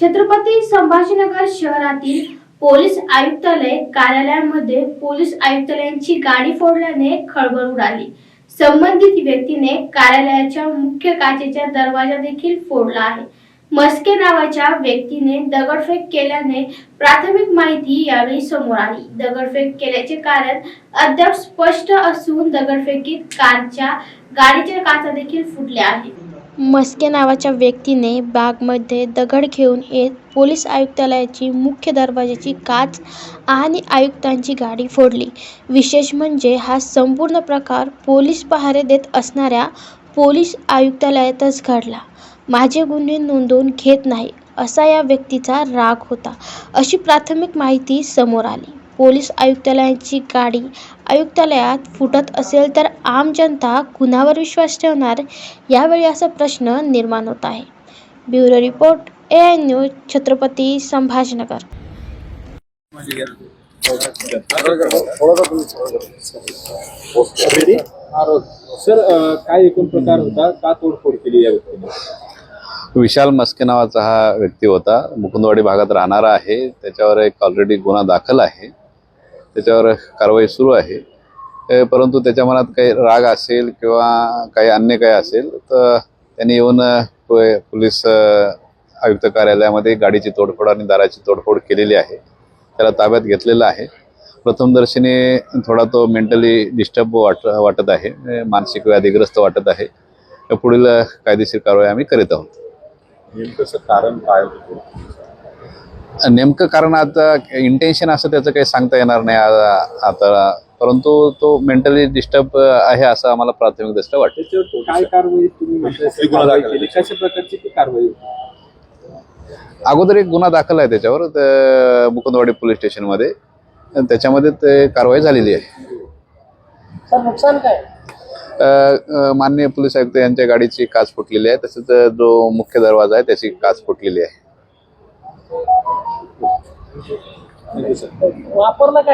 छत्रपती संभाजीनगर शहरातील पोलीस आयुक्तालय कार्यालयामध्ये पोलीस आयुक्तालयांची गाडी फोडल्याने खळबळ उडाली. संबंधित व्यक्तीने कार्यालयाच्या मुख्य काचेचा दरवाजा देखील फोडला आहे. मस्के नावाच्या व्यक्तीने दगडफेक केल्याने प्राथमिक माहिती यावेळी समोर आली. दगडफेक केल्याचे कारण अद्याप स्पष्ट असून दगडफेकीत कारच्या गाडीच्या काचा देखील फुटल्या आहेत. मस्के नावाच्या व्यक्तीने बागमध्ये दगड घेऊन येत पोलीस आयुक्तालयाची मुख्य दरवाजाची काच आणि आयुक्तांची गाडी फोडली. विशेष म्हणजे हा संपूर्ण प्रकार पोलीस पहारे देत असणाऱ्या पोलीस आयुक्तालयातच घडला. माझे गुन्हे नोंदवून घेत नाही असा या व्यक्तीचा राग होता अशी प्राथमिक माहिती समोर आली. पोलीस आयुक्तालयाची गाडी आयुक्तालयात फुटत असेल तर आम जनता कुणावर विश्वास ठेवणार? यावेळी असा प्रश्न निर्माण होत आहे. Bureau report A I news Chhatrapati Sambhajinagar. Sir काय एकूण प्रकार होता? का तोडफोड केली या व्यक्तीने? विशाल मस्के नावाचा हा व्यक्ती होता. मुकुंदवाडी भागात राहणारा आहे. त्याच्यावर एक ऑलरेडी गुन्हा दाखल आहे. त्याच्यावर कारवाई सुरू आहे. परंतु त्याच्या मनात काही राग असेल किंवा काही अन्य काही असेल तर त्यांनी येऊन पोलीस आयुक्त कार्यालयामध्ये गाडीची तोडफोड आणि दाराची तोडफोड केलेली आहे. त्याला ताब्यात घेतलेलं आहे. प्रथमदर्शनी थोडा तो मेंटली डिस्टर्ब वाट वाटत आहे. मानसिक व्याधीग्रस्त वाटत आहे. पुढील कायदेशीर कारवाई आम्ही करीत आहोत. नेमकं कारण काय होतं? नेमकं कारण आता इंटेन्शन असं त्याचं काही सांगता येणार नाही आता. परंतु तो मेंटली डिस्टर्ब आहे असं आम्हाला प्राथमिक दृष्ट्या वाटतं. त्याच्यावर काय कारवाई तुम्ही म्हणताय? कुठली गुन्हा कारवाई दाखल केली कशा प्रकारची ती कारवाई? अगोदर एक गुन्हा दाखल आहे त्याच्यावर मुकुंदवाडी पोलीस स्टेशनमध्ये. त्याच्यामध्ये ते कारवाई झालेली आहे. नुकसान काय? माननीय पोलीस आयुक्त यांच्या गाडीची काच फुटलेली आहे. तसेच जो मुख्य दरवाजा आहे त्याची काच फुटलेली आहे. वापरला काय?